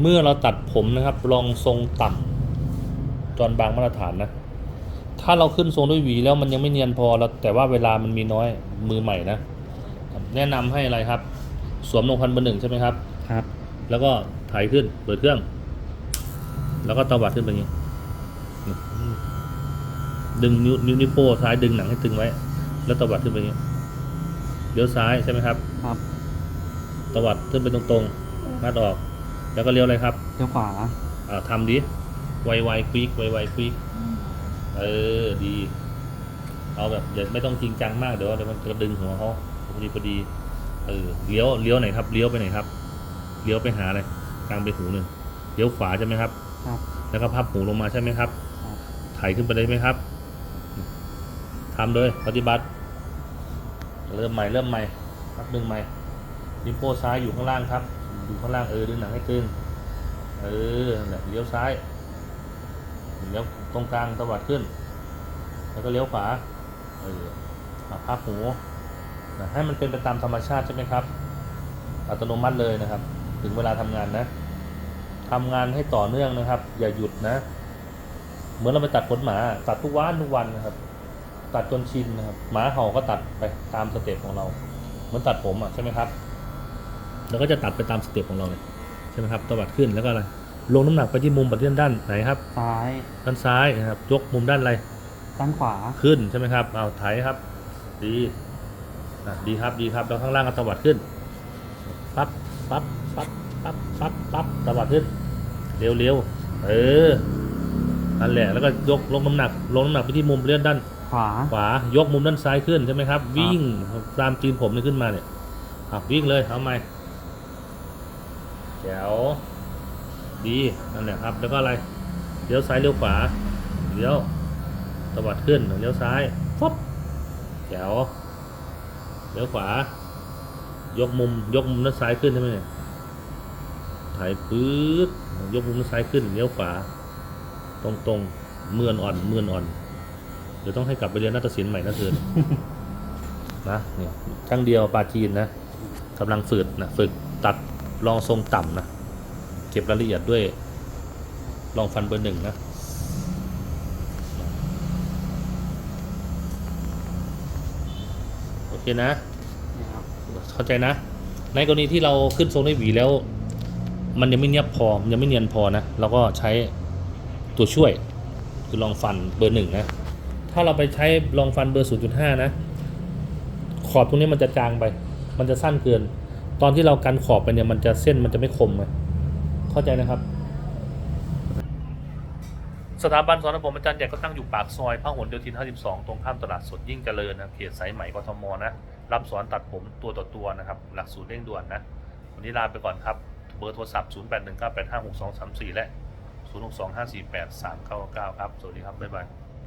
เมื่อเราตัดผมนะครับรองทรงต่ำจอนบางมาตรฐานนะ ถ้าเราขึ้นทรงด้วยหวีแล้วมันยังไม่เนียนพอแล้วแต่ว่าเวลามันมีน้อยมือใหม่นะ แนะนำให้อะไรครับ สวมลงพันเบอร์หนึ่งใช่ไหมครับ ครับ แล้วก็ถ่ายขึ้นเปิดเครื่อง แล้วก็ตวัดขึ้นไปอย่างนี้นี่ดึงนิ้วนิ้วนิ้วโป้ซ้ายดึงหนังให้ตึงไว้ แล้วตวัดขึ้นไปอย่างนี้เลี้ยวซ้ายใช่ไหมครับ ครับ ตวัดขึ้นไปตรงๆงัดออก แล้วก็เลี้ยวอะไรครับเลี้ยวขวาอ่าทำดิไวไวควิกไวไวควิกเออดี เอาแบบอย่าไม่ต้องจริงจังมากเดี๋ยวเดี๋ยวมันจะดึงหัวเขาพอดีพอดีเออเลี้ยวเลี้ยวไหนครับเลี้ยวไปไหนครับเลี้ยวไปหาอะไรกลางไปหูหนึ่งเลี้ยวขวาใช่ไหมครับครับแล้วก็พับหูลงมาใช่ไหมครับครับไถขึ้นไปได้ไหมครับทำเลยปฏิบัติ เริ่มใหม่เริ่มใหม่นับหนึ่งใหม่นิ้วโป้ซ้ายอยู่ข้างล่างครับ อยู่ข้างล่างเออดึงหนังให้ตึง เออแหละเลี้ยวซ้ายเลี้ยวตรงกลางตวัดขึ้น แล้วก็เลี้ยวขวา เออาพับหูนะให้มันเป็นไปตามธรรมชาติใช่ไหมครับ อัตโนมัติเลยนะครับ ถึงเวลาทำงานนะทำงานให้ต่อเนื่องนะครับ อย่าหยุดนะ เหมือนเราไปตัดขนหมา ตัดทุกวันทุกวันนะครับ ตัดจนชินนะครับ หมาเห่าก็ตัดไปตามสเต็ปของเรา เหมือนตัดผมอะใช่ไหมครับ เราก็จะตัดไปตามสเต็ปของเราเลยใช่ไหมครับตวัดขึ้นแล้วก็อะไรลงน้ำหนักไปที่มุมปัดด้านด้านไหนครับซ้ายด้านซ้ายนะครับยกมุมด้านอะไรด้านขวาขึ้นใช่ไหมครับเอาไถครับดีอะดีครับดีครับแล้วข้างล่างก็ตวัดขึ้นปั๊บปั๊บปั๊บปั๊บปั๊บปั๊บตวัดขึ้นเร็วเร็วเออนั่นแหละแล้วก็ยกลงน้ำหนักลงน้ำหนักไปที่มุมเลื่อนด้านขวาขวายกมุมด้านซ้ายขึ้นใช่ไหมครับ วิ่งตามตีนผมนี่ขึ้นมาเนี่ยอะวิ่งเลยเอาไหม แจ๋วดีนั่นแหละครับ แล้วก็อะไรเลี้ยวซ้ายเลี้ยวขวาเลี้ยวตวัดขึ้นเลี้ยวซ้ายฟบแจ๋วเลี้ยวขวา ยกมุมยกมุมด้านซ้ายขึ้นใช่ไหมเนี่ยถ่ายปื๊ดยกมุมด้านซ้ายขึ้นเลี้ยวขวา ตรงตรงๆเมือนอ่อนเมือนอ่อนเดี๋ยวต้องให้กลับไปเรียนนาฏศิลป์ใหม่นะเธอนะนี่ช่างเดียวปลาจีนนะกำลังฝึกนะฝึกตัด รองทรงต่ำนะ เก็บรายละเอียดด้วยรองฟันเบอร์หนึ่งนะ โอเคนะ เข้าใจนะ ในกรณีที่เราขึ้นทรงด้วยหวีแล้ว มันยังไม่เนียบพอมันยังไม่เนียนพอนะ เราก็ใช้ตัวช่วย คือลองฟันเบอร์หนึ่งนะ ถ้าเราไปใช้ลองฟันเบอร์ศูนย์จุดห้านะ ขอบตรงนี้มันจะจางไป มันจะสั้นเกิน ตอนที่เรากันขอบไปเนี่ยมันจะเส้นมันจะไม่คมไงเข้าใจนะครับ สถาบันสอนผมอาจารย์ใหญ่ก็ตั้งอยู่ปากซอยพหลโยธิน 52 ตรงข้ามตลาดสดยิ่งเจริญนะเขตสายไหม่กทมนะ รับสอนตัดผมตัวต่อตัวนะครับ หลักสูตรเร่งด่วนนะ วันนี้ลาไปก่อนครับ เบอร์โทรศัพท์ 0819856234 และ 0625483999 ครับ สวัสดีครับ บ๊ายบาย